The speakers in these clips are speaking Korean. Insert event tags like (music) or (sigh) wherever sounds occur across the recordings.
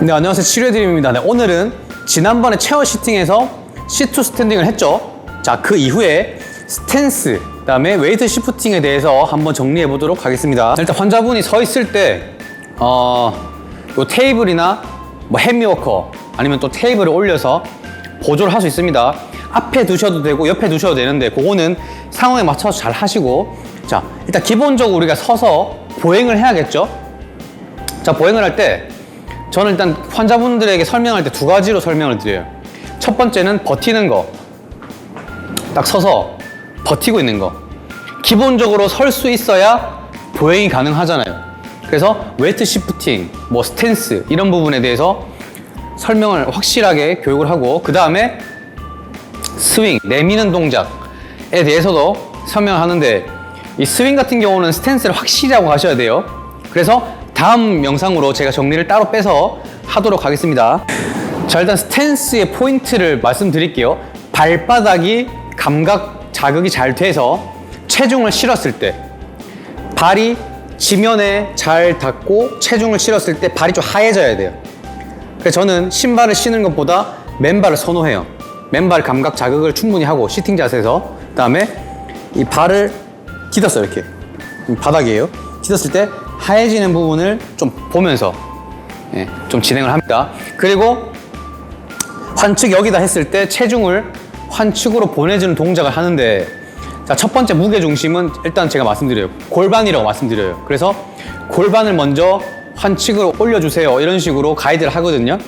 네, 안녕하세요. 치료해드림입니다. 네, 오늘은 지난번에 체어 시팅에서 C2 스탠딩을 했죠. 자, 그 이후에 스탠스, 그 다음에 웨이트 시프팅에 대해서 한번 정리해 보도록 하겠습니다. 일단 환자분이 서 있을 때, 어, 요 테이블이나 뭐 햄미워커 아니면 또 테이블을 올려서 보조를 할 수 있습니다. 앞에 두셔도 되고 옆에 두셔도 되는데 그거는 상황에 맞춰서 잘 하시고 자, 일단 기본적으로 우리가 서서 보행을 해야겠죠. 자, 보행을 할때 저는 일단 환자분들에게 설명할 때 두 가지로 설명을 드려요. 첫 번째는 버티는 거. 딱 서서 버티고 있는 거. 기본적으로 설 수 있어야 보행이 가능하잖아요. 그래서 웨이트 시프팅, 뭐 스탠스 이런 부분에 대해서 설명을 확실하게 교육을 하고 그 다음에 스윙, 내미는 동작에 대해서도 설명을 하는데 이 스윙 같은 경우는 스탠스를 확실히 하고 가셔야 돼요. 그래서 다음 영상으로 제가 정리를 따로 빼서 하도록 하겠습니다. 자, 일단 스탠스의 포인트를 말씀드릴게요. 발바닥이 감각 자극이 잘 돼서 체중을 실었을 때 발이 지면에 잘 닿고 체중을 실었을 때 발이 좀 하얘져야 돼요. 그래서 저는 신발을 신는 것보다 맨발을 선호해요. 맨발 감각 자극을 충분히 하고 시팅 자세에서 그다음에 이 발을 디뎠어요 이렇게 바닥이에요. 디뎠을 때 하얘지는 부분을 좀 보면서 예, 좀 진행을 합니다. 그리고 환측 여기다 했을 때 체중을 환측으로 보내주는 동작을 하는데 자, 첫 번째 무게 중심은 일단 제가 말씀드려요. 골반이라고 말씀드려요. 그래서 골반을 먼저 환측으로 올려주세요. 이런 식으로 가이드를 하거든요.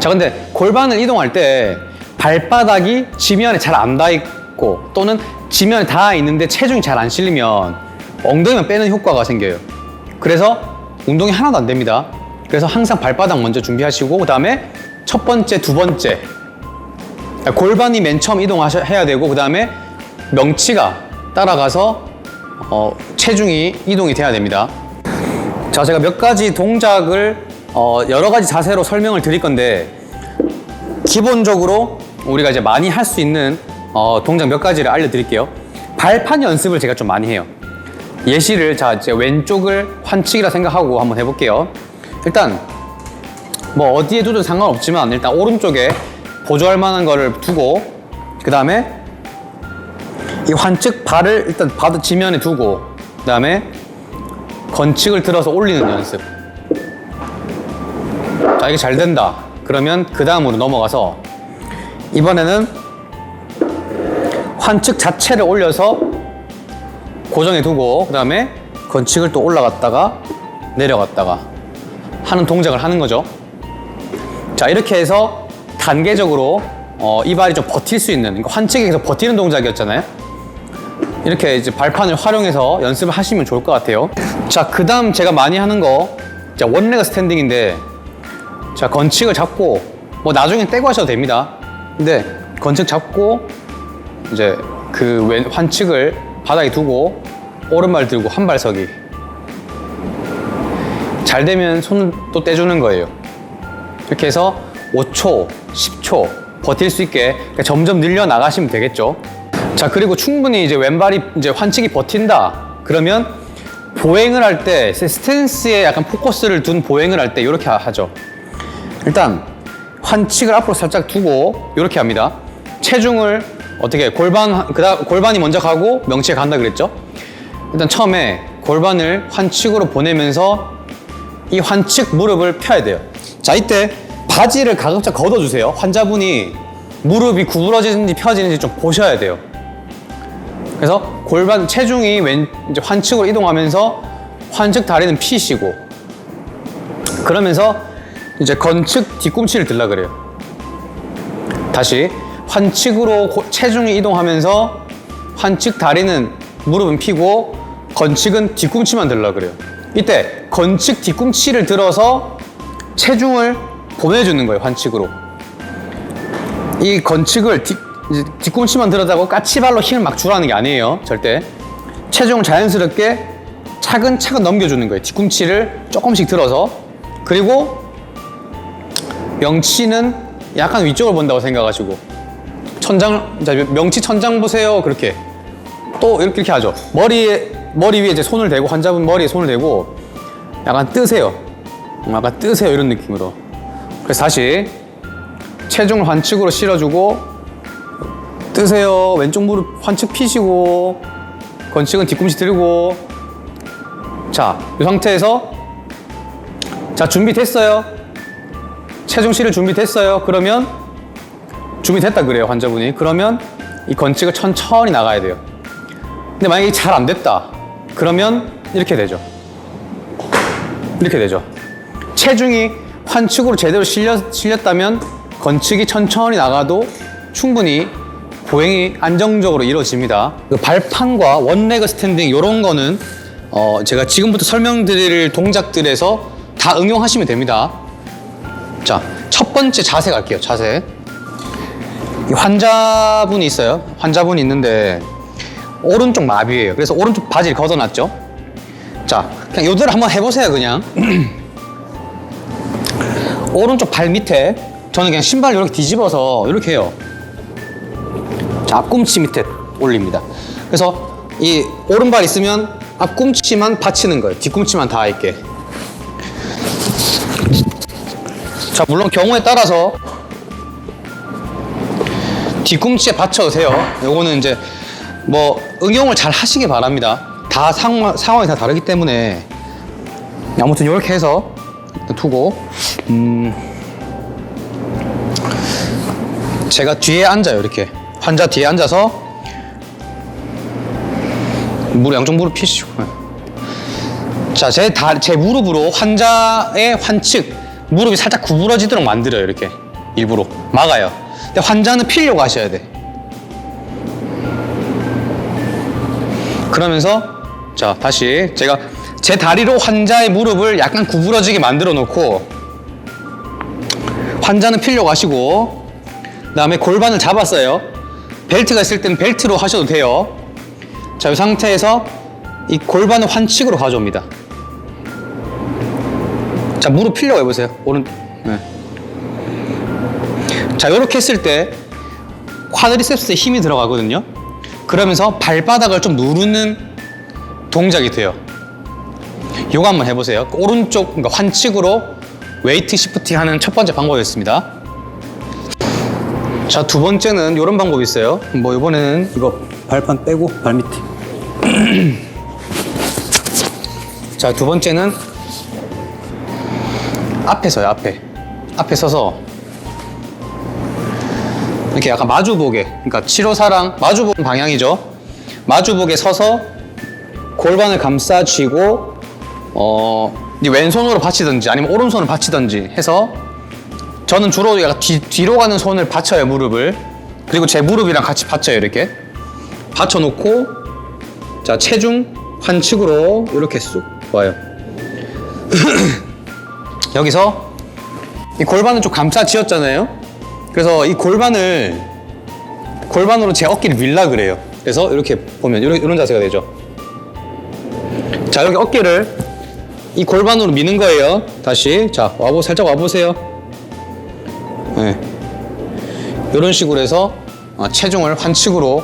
자, 근데 골반을 이동할 때 발바닥이 지면에 잘 안 닿있고 또는 지면에 닿아 있는데 체중이 잘 안 실리면 엉덩이만 빼는 효과가 생겨요. 그래서 운동이 하나도 안 됩니다. 그래서 항상 발바닥 먼저 준비하시고 그 다음에 첫 번째, 두 번째 골반이 맨 처음 이동해야 되고 그 다음에 명치가 따라가서 어, 체중이 이동이 돼야 됩니다. 자, 제가 몇 가지 동작을 어, 여러 가지 자세로 설명을 드릴 건데 기본적으로 우리가 이제 많이 할 수 있는 어, 동작 몇 가지를 알려드릴게요. 발판 연습을 제가 좀 많이 해요. 예시를 자 이제 왼쪽을 환측이라 생각하고 한번 해볼게요. 일단 뭐 어디에 두든 상관없지만 일단 오른쪽에 보조할 만한 거를 두고 그 다음에 이 환측 발을 일단 바드 지면에 두고 그 다음에 건칙을 들어서 올리는 연습. 자 이게 잘 된다. 그러면 그 다음으로 넘어가서 이번에는 환측 자체를 올려서 고정해 두고 그 다음에 건칙을 또 올라갔다가 내려갔다가 하는 동작을 하는 거죠. 자 이렇게 해서 단계적으로 어, 이 발이 좀 버틸 수 있는 그러니까 환측에서 버티는 동작이었잖아요. 이렇게 이제 발판을 활용해서 연습을 하시면 좋을 것 같아요. 자, 그 다음 제가 많이 하는 거, 자, 원레그 스탠딩인데, 자, 건칙을 잡고, 뭐 나중에 떼고 하셔도 됩니다. 근데, 건칙 잡고, 이제 그 왼, 환측을 바닥에 두고, 오른발 들고 한 발 서기. 잘 되면 손또 떼주는 거예요. 이렇게 해서 5초, 10초 버틸 수 있게 그러니까 점점 늘려 나가시면 되겠죠. 자, 그리고 충분히 이제 왼발이 이제 환측이 버틴다. 그러면 보행을 할 때 스탠스에 약간 포커스를 둔 보행을 할 때 이렇게 하죠. 일단 환측을 앞으로 살짝 두고 이렇게 합니다. 체중을 어떻게 골반 그다음 골반이 먼저 가고 명치에 간다 그랬죠? 일단 처음에 골반을 환측으로 보내면서 이 환측 무릎을 펴야 돼요. 자, 이때 바지를 가급적 걷어주세요. 환자분이 무릎이 구부러지는지 펴지는지 좀 보셔야 돼요. 그래서 골반 체중이 왼 이제 환측으로 이동하면서 환측 다리는 피시고 그러면서 이제 건측 뒤꿈치를 들라 그래요. 다시 환측으로 고- 체중이 이동하면서 환측 다리는 무릎은 피고 건측은 뒤꿈치만 들라 그래요. 이때 건측 뒤꿈치를 들어서 체중을 보내주는 거예요 환측으로. 이 건축을 뒤, 뒤꿈치만 들어다고 까치발로 힘을 막 주라는 게 아니에요. 절대. 체중을 자연스럽게 차근차근 넘겨주는 거예요. 뒤꿈치를 조금씩 들어서. 그리고 명치는 약간 위쪽을 본다고 생각하시고. 천장, 자, 명치 천장 보세요. 그렇게. 또 이렇게, 이렇게 하죠. 머리에, 머리 위에 이제 손을 대고, 환자분 머리에 손을 대고, 약간 뜨세요. 음, 아까 뜨세요 이런 느낌으로. 그래서 다시 체중을 환측으로 실어주고 뜨세요. 왼쪽 무릎 환측 피시고 건측은 뒤꿈치 들고. 자 이 상태에서 자 준비됐어요. 체중 실을 준비됐어요. 그러면 준비됐다 그래요 환자분이. 그러면 이 건측을 천천히 나가야 돼요. 근데 만약에 잘 안 됐다 그러면 이렇게 되죠 이렇게 되죠 체중이 환측으로 제대로 실렸, 실렸다면 건측이 천천히 나가도 충분히 보행이 안정적으로 이루어집니다. 그 발판과 원레그 스탠딩 이런 거는 어, 제가 지금부터 설명드릴 동작들에서 다 응용하시면 됩니다. 자, 첫 번째 자세 갈게요. 자세. 이 환자분이 있어요. 환자분이 있는데 오른쪽 마비예요. 그래서 오른쪽 바지를 걷어놨죠. 자, 그냥 요대로 한번 해보세요. 그냥. (clears throat) 오른쪽 발 밑에 저는 그냥 신발 이렇게 뒤집어서 이렇게 해요. 자, 앞꿈치 밑에 올립니다. 그래서 이 오른발 있으면 앞꿈치만 받치는 거예요. 뒤꿈치만 닿아 있게. 자, 물론 경우에 따라서 뒤꿈치에 받쳐도 돼요. 요거는 이제 뭐 응용을 잘 하시기 바랍니다. 다 상황, 상황이 다 다르기 때문에 아무튼 이렇게 해서 두고 음 제가 뒤에 앉아요 이렇게. 환자 뒤에 앉아서 무릎 양쪽 무릎 피시고. 자제 제 무릎으로 환자의 환측 무릎이 살짝 구부러지도록 만들어요 이렇게. 일부러. 막아요. 근데 환자는 피려고 하셔야 돼 그러면서 자 다시 제가 제 다리로 환자의 무릎을 약간 구부러지게 만들어 놓고 환자는 필려고 하시고 그다음에 골반을 잡았어요. 벨트가 있을 때는 벨트로 하셔도 돼요. 자 이 상태에서 이 골반을 환측으로 가져옵니다. 자 무릎 필려고 해보세요. 오른 네. 자 이렇게 했을 때 쿼드리셉스에 힘이 들어가거든요 그러면서 발바닥을 좀 누르는 동작이 돼요 요거 한번 해보세요. 오른쪽 그러니까 환측으로 웨이트 시프팅 하는 첫 번째 방법이었습니다. 자, 두 번째는 이런 방법이 있어요. 뭐 이번에는 이거 발판 빼고 발 밑에. (clears throat) 자, 두 번째는 앞에 서요, 앞에. 앞에 서서 이렇게 약간 마주보게, 그러니까 치료사랑 마주보는 방향이죠. 마주보게 서서 골반을 감싸쥐고 어, 왼손으로 받치든지 아니면 오른손을 받치든지 해서 저는 주로 약간 뒤, 뒤로 가는 손을 받쳐요, 무릎을. 그리고 제 무릎이랑 같이 받쳐요, 이렇게. 받쳐놓고, 자, 체중 환측으로 이렇게 쑥 와요. (clears throat) 여기서 이 골반을 좀 감싸 지었잖아요. 그래서 이 골반을 골반으로 제 어깨를 밀라 그래요. 그래서 이렇게 보면 이런, 이런 자세가 되죠. 자, 여기 어깨를 이 골반으로 미는 거예요. 다시 자 와보 살짝 와보세요. 네. 이런 식으로 해서 어, 체중을 환측으로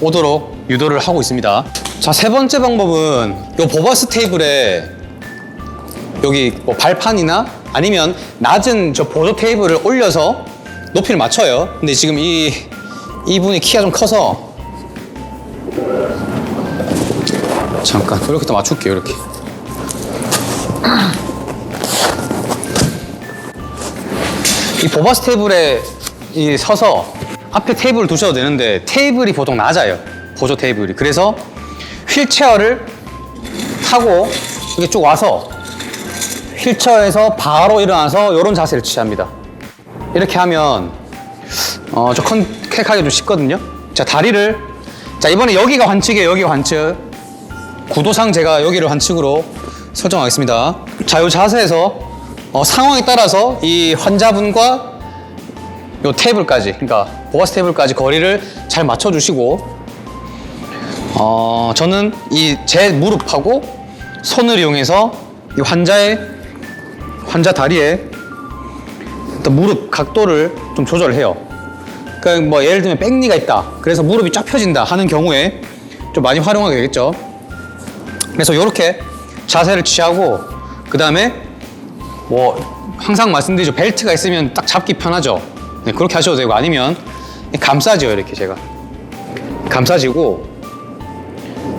오도록 유도를 하고 있습니다. 자 세 번째 방법은 이 보바스 테이블에 여기 뭐 발판이나 아니면 낮은 저 보조 테이블을 올려서 높이를 맞춰요. 근데 지금 이 이분이 키가 좀 커서 잠깐 이렇게 또 맞출게요 이렇게. 이 보바스 테이블에 이 서서 앞에 테이블을 두셔도 되는데 테이블이 보통 낮아요. 보조 테이블이. 그래서 휠체어를 타고 이렇게 쭉 와서 휠체어에서 바로 일어나서 이런 자세를 취합니다. 이렇게 하면 어, 저 컨택하기 좀 쉽거든요. 자, 다리를 자, 이번에 여기가 환측이에요. 여기가 환측. 구도상 제가 여기를 환측으로 설정하겠습니다. 자, 이 자세에서 어, 상황에 따라서 이 환자분과 이 테이블까지, 그러니까 보아스 테이블까지 거리를 잘 맞춰주시고, 어, 저는 이 제 무릎하고 손을 이용해서 이 환자의 환자 다리에 일단 무릎 각도를 좀 조절해요. 그러니까 뭐 예를 들면 백니가 있다. 그래서 무릎이 쫙 펴진다 하는 경우에 좀 많이 활용하게 되겠죠. 그래서 이렇게 자세를 취하고 그 다음에 뭐 항상 말씀드리죠 벨트가 있으면 딱 잡기 편하죠 네, 그렇게 하셔도 되고 아니면 감싸죠 이렇게 제가 감싸지고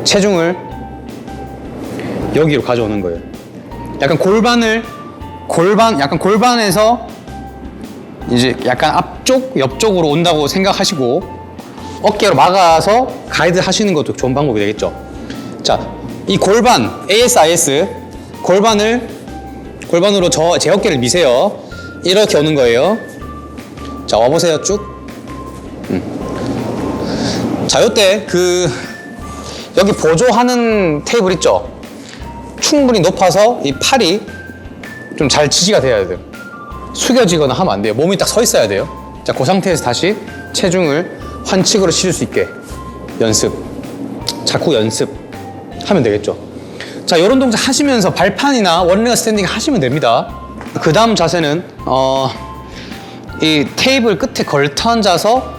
체중을 여기로 가져오는 거예요 약간 골반을 골반 약간 골반에서 이제 약간 앞쪽 옆쪽으로 온다고 생각하시고 어깨로 막아서 가이드 하시는 것도 좋은 방법이 되겠죠 자 이 골반 ASIS 골반을 골반으로 저 제 어깨를 미세요. 이렇게 오는 거예요. 자, 와보세요, 쭉. 음. 자, 요때 그, 여기 보조하는 테이블 있죠? 충분히 높아서 이 팔이 좀 잘 지지가 돼야 돼요. 숙여지거나 하면 안 돼요. 몸이 딱 서 있어야 돼요. 자, 그 상태에서 다시 체중을 환측으로 실을 수 있게 연습. 자꾸 연습 하면 되겠죠. 자, 이런 동작 하시면서 발판이나 원레어 스탠딩 하시면 됩니다. 그 다음 자세는, 어, 이 테이블 끝에 걸터 앉아서